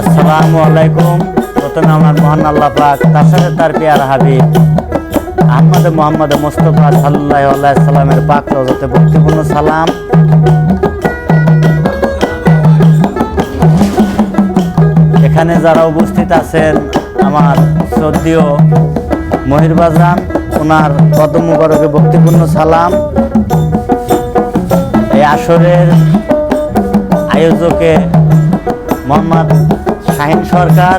আসসালামু আলাইকুম। প্রথমে আমার মহান আল্লাহ পাক, তার সাথে তার পেয়ার হাবিব, আহমদ মোহাম্মদ মোস্তফা সাল্লাহ সাল্লামের পাক রোজাতে ভক্তিপূর্ণ সালাম। এখানে যারা উপস্থিত আছেন, আমার শ্রদ্ধীয় মহিরবাজান ওনার কদম ভক্তিপূর্ণ সালাম। এই আসরের আয়োজকে মোহাম্মদ শাহিন সরকার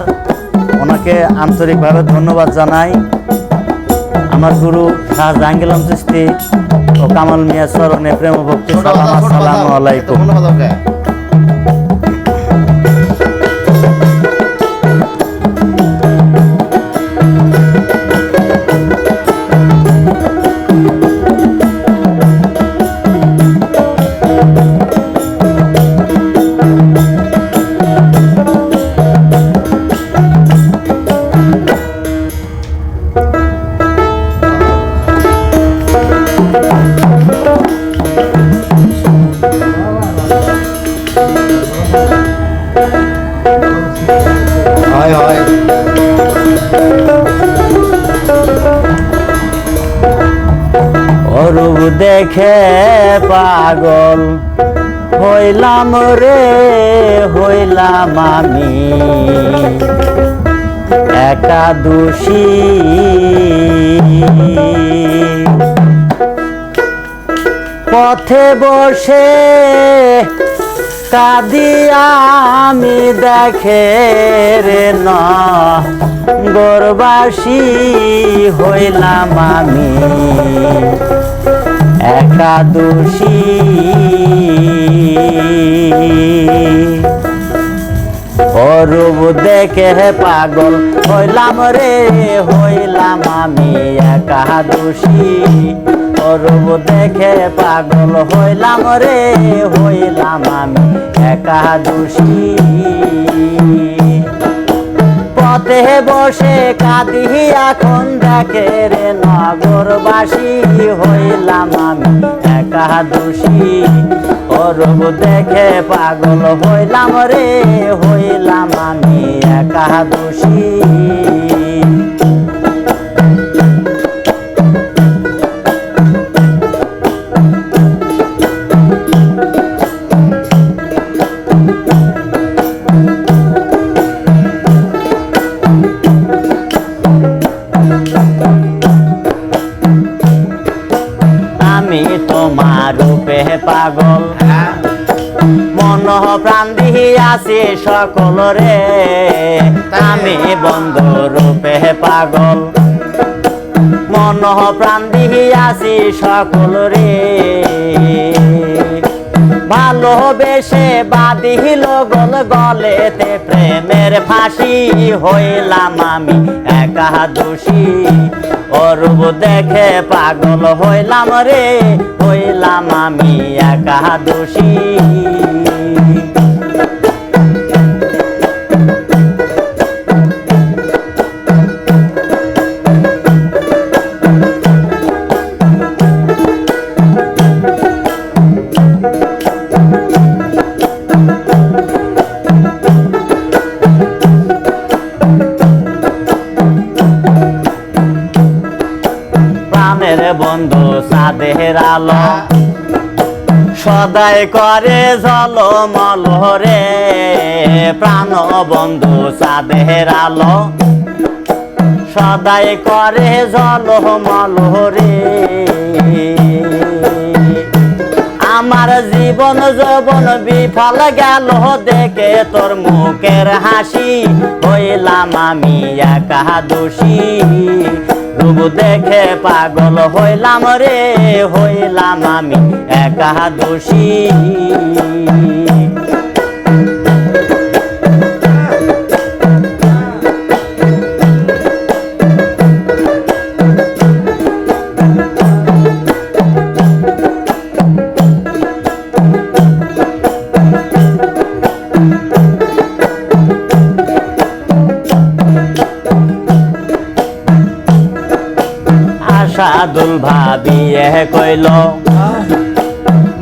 ওনাকে আন্তরিকভাবে ধন্যবাদ জানাই। আমার গুরু শাহ জাহাঙ্গীর চিস্তি ও কামাল মিয়া চরণে প্রেম ভক্তি সালাম আসসালামু আলাইকুম। দেখে পাগল। হইলাম রে, হইলাম আমি। একাদশী পথে বসে আমি, দেখে রে ন। গোরবাসী হইলাম আমি। একাদশী অরূপ দেখে পাগল, হইলাম রে, হইলাম আমি একাদশী অরূপ দেখে পাগল, হইলাম রে, হইলাম আমি একাদশী পথে বসে কাঁদি এখন দেখে রে নগরবাসী, হইলাম আমি একা দোষী। অরূপ দেখে পাগল হইলাম রে, হইলাম আমি একাদশী আমি তোমার রূপে পাগল। মন প্রাণ দিয়াছি সকল রে। আমি বন্ধু রূপে পাগল। মন প্রাণ দিয়াছি সকল রে। ভালোবেসে বাদিল গল গলেতে প্রেমের ফাঁসি হইলাম আমি একা দোষী। অরূপ দেখে পাগল হইলাম রে, হইলাম আমি একা প্রাণের সাদের আলো। সদাই করে ঝলমল রে। প্রাণ বন্ধু সাদের আলো। সদাই করে ঝলমল রে। আমার জীবন যৌবন বিফল গেল দেখে তোর মুখের হাসি। হইলাম আমি একাদশী রূপ দেখে পাগল হইলাম রে হইলাম আমি একা আশাদুল ভাবিয়ে কইল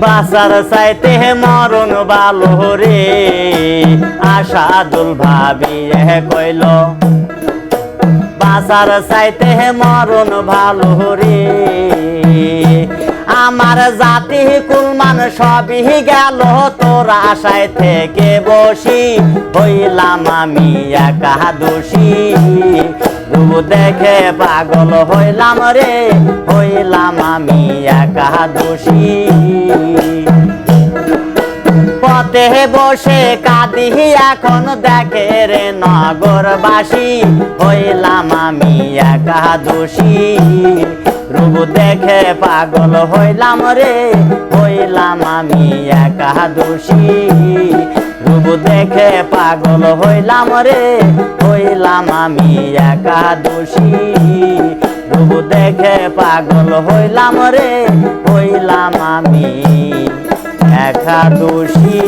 বাসার চাইতে মরণ বালো রে। আশাদুল ভাবি কইল বাসার চাইতে মরণ ভালো রে। আমার জাতি কুলমান সবই গেল, তোর আশায় থেকে বসি, হইলাম আমি একা দোষী। রূপ দেখে পাগল হইলাম রে, হইলাম আমি একা দোষী। পথে বসে কাঁদি এখন দেখে রে নগরবাসী, হইলাম আমি একা দোষী। রূপ দেখে পাগল হইলাম রে, হইলাম আমি একা দোষী। রূপ দেখে পাগল হইলাম রে, হইলাম আমি একা দোষী। রূপ দেখে পাগল হইলাম রে, হইলাম আমি একাদশী।